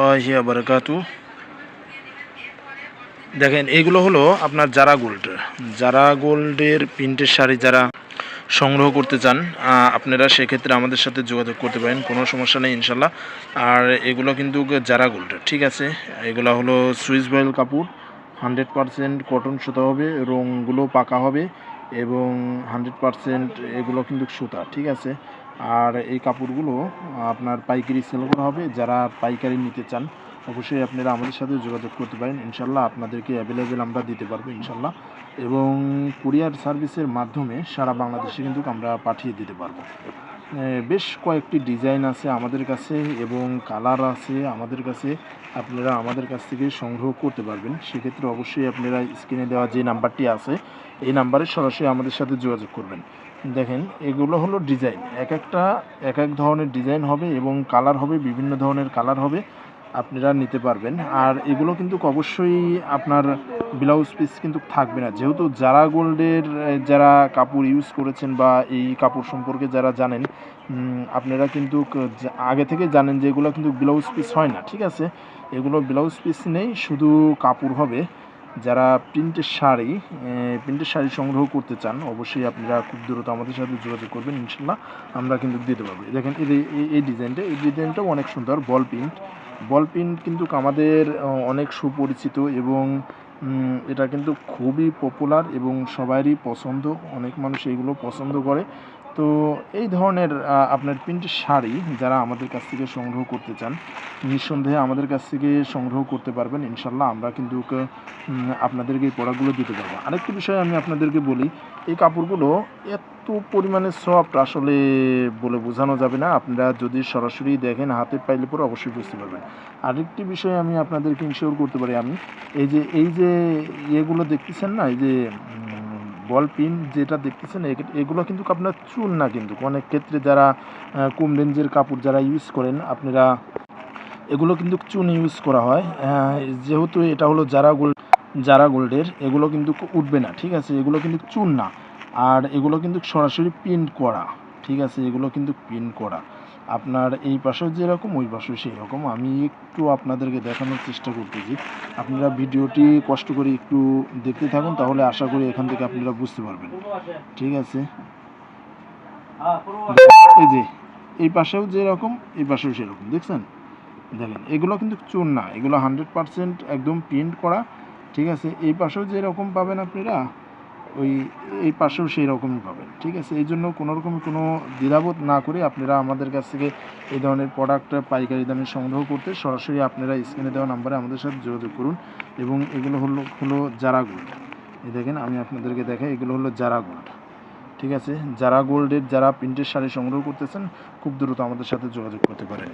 রহমতুল্লাহি বারকাতু। দেখেন, এগুলো হলো আপনার জারা গোল্ড। জারা গোল্ডের প্রিন্টের শাড়ি যারা সংগ্রহ করতে চান আপনারা সেক্ষেত্রে আমাদের সাথে যোগাযোগ করতে পারেন, কোনো সমস্যা নেই ইনশাল্লাহ আর এগুলো কিন্তু জারা গোল্ড, ঠিক আছে? এগুলো হলো সুইস বয়েল কাপড়, হান্ড্রেড পারসেন্ট কটন সুতা হবে রঙগুলো পাকা হবে এবং হান্ড্রেড পারসেন্ট এগুলো কিন্তু সুতা, ঠিক আছে? আর এই কাপড়গুলো আপনার পাইকারি সেল করা হবে। যারা পাইকারি নিতে চান, অবশ্যই আপনারা আমাদের সাথে যোগাযোগ করতে পারেন। ইনশাল্লাহ আপনাদেরকে অ্যাভেলেবেল আমরা দিতে পারব ইনশাল্লাহ এবং কুরিয়ার সার্ভিসের মাধ্যমে সারা বাংলাদেশে কিন্তু আমরা পাঠিয়ে দিতে পারব। বেশ কয়েকটি ডিজাইন আছে আমাদের কাছে এবং কালার আছে আমাদের কাছে। আপনারা আমাদের কাছ থেকে সংগ্রহ করতে পারবেন। সেক্ষেত্রে অবশ্যই আপনারা স্ক্রিনে দেওয়া যে নাম্বারটি আছে, এই নাম্বারে সরাসরি আমাদের সাথে যোগাযোগ করবেন। দেখেন, এগুলো হলো ডিজাইন। এক একটা এক এক ধরনের ডিজাইন হবে এবং কালার হবে, বিভিন্ন ধরনের কালার হবে, আপনারা নিতে পারবেন। আর এগুলো কিন্তু অবশ্যই আপনার ব্লাউজ পিস কিন্তু থাকবে না। যেহেতু যারা গোল্ডের, যারা কাপড় ইউজ করেছেন বা এই কাপড় সম্পর্কে যারা জানেন আপনারা কিন্তু আগে থেকে জানেন যে এগুলো কিন্তু ব্লাউজ পিস হয় না, ঠিক আছে? এগুলো ব্লাউজ পিস নেই, শুধু কাপড় হবে। যারা প্রিন্টের শাড়ি প্রিন্টের শাড়ি সংগ্রহ করতে চান, অবশ্যই আপনারা খুব দ্রুত আমাদের সাথে যোগাযোগ করবেন, ইনশাল্লাহ আমরা কিন্তু দিতে পারব দেখেন, এই এই- ডিজাইনটা, এই ডিজাইনটাও অনেক সুন্দর, বল প্রিন্ট। বল প্রিন্ট কিন্তু আমাদের অনেক সুপরিচিত এবং এটা কিন্তু খুবই পপুলার এবং সবারই পছন্দ। অনেক মানুষ এইগুলো পছন্দ করে। তো এই ধরনের আপনার প্রিন্টের শাড়ি যারা আমাদের কাছ থেকে সংগ্রহ করতে চান, নিঃসন্দেহে আমাদের কাছ থেকে সংগ্রহ করতে পারবেন। ইনশাল্লাহ আমরা কিন্তু আপনাদেরকে এই প্রোডাক্টগুলো দিতে পারব। আরেকটি বিষয় আমি আপনাদেরকে বলি, এই কাপড়গুলো এত পরিমাণে সফট আসলে বলে বোঝানো যাবে না। আপনারা যদি সরাসরি দেখেন হাতে পাইলে পরে অবশ্যই বুঝতে পারবেন। আরেকটি বিষয় আমি আপনাদেরকে ইনশিওর করতে পারি আমি, এই যে এই যে ইয়েগুলো দেখতেছেন না? এই যে বল পিন যেটা দেখতেছেন এগুলো কিন্তু আপনার চুন না কিন্তু। অনেক ক্ষেত্রে যারা কম রেঞ্জের কাপড় যারা ইউজ করেন, আপনারা এগুলো কিন্তু চুন ইউজ করা হয়। যেহেতু এটা হলো যারা গোল্ড, যারা গোল্ডের, এগুলো কিন্তু উঠবে না, ঠিক আছে? এগুলো কিন্তু চুন না। আর এগুলো কিন্তু সরাসরি প্রিন্ট করা, ঠিক আছে? এগুলো কিন্তু প্রিন্ট করা। আপনার এই পাশেও যেরকম, ওই পাশেও সেই রকম আমি একটু আপনাদেরকে দেখানোর চেষ্টা করতেছি। আপনারা ভিডিওটি কষ্ট করে একটু দেখতে থাকুন, তাহলে আশা করি এখান থেকে আপনারা বুঝতে পারবেন। ঠিক আছে? এই যে, এই পাশেও যেরকম, এই পাশেও সেরকম। দেখছেন? দেখেন, এগুলো কিন্তু চুন না। এগুলো হান্ড্রেড পারসেন্ট একদম প্রিন্ট করা। ঠিক আছে? এই পাশেও যেরকম পাবেন আপনারা ওই, এই পাশেও সেই রকমই পাবেন, ঠিক আছে? এই জন্য কোনো রকম কোনো দ্বিধাবোধ না করে আপনারা আমাদের কাছ থেকে এই ধরনের প্রোডাক্ট পাইকারি দামে সংগ্রহ করতে সরাসরি আপনারা স্ক্রিনে দেওয়া নাম্বারে আমাদের সাথে যোগাযোগ করুন এবং এগুলো হলো হলো জারা গোল্ড এই দেখেন, আমি আপনাদেরকে দেখাই, এগুলো হলো জারা গোল্ড ঠিক আছে? যারা গোল্ডের যারা প্রিন্টের শাড়ি সংগ্রহ করতেছেন, খুব দ্রুত আমাদের সাথে যোগাযোগ করতে পারেন।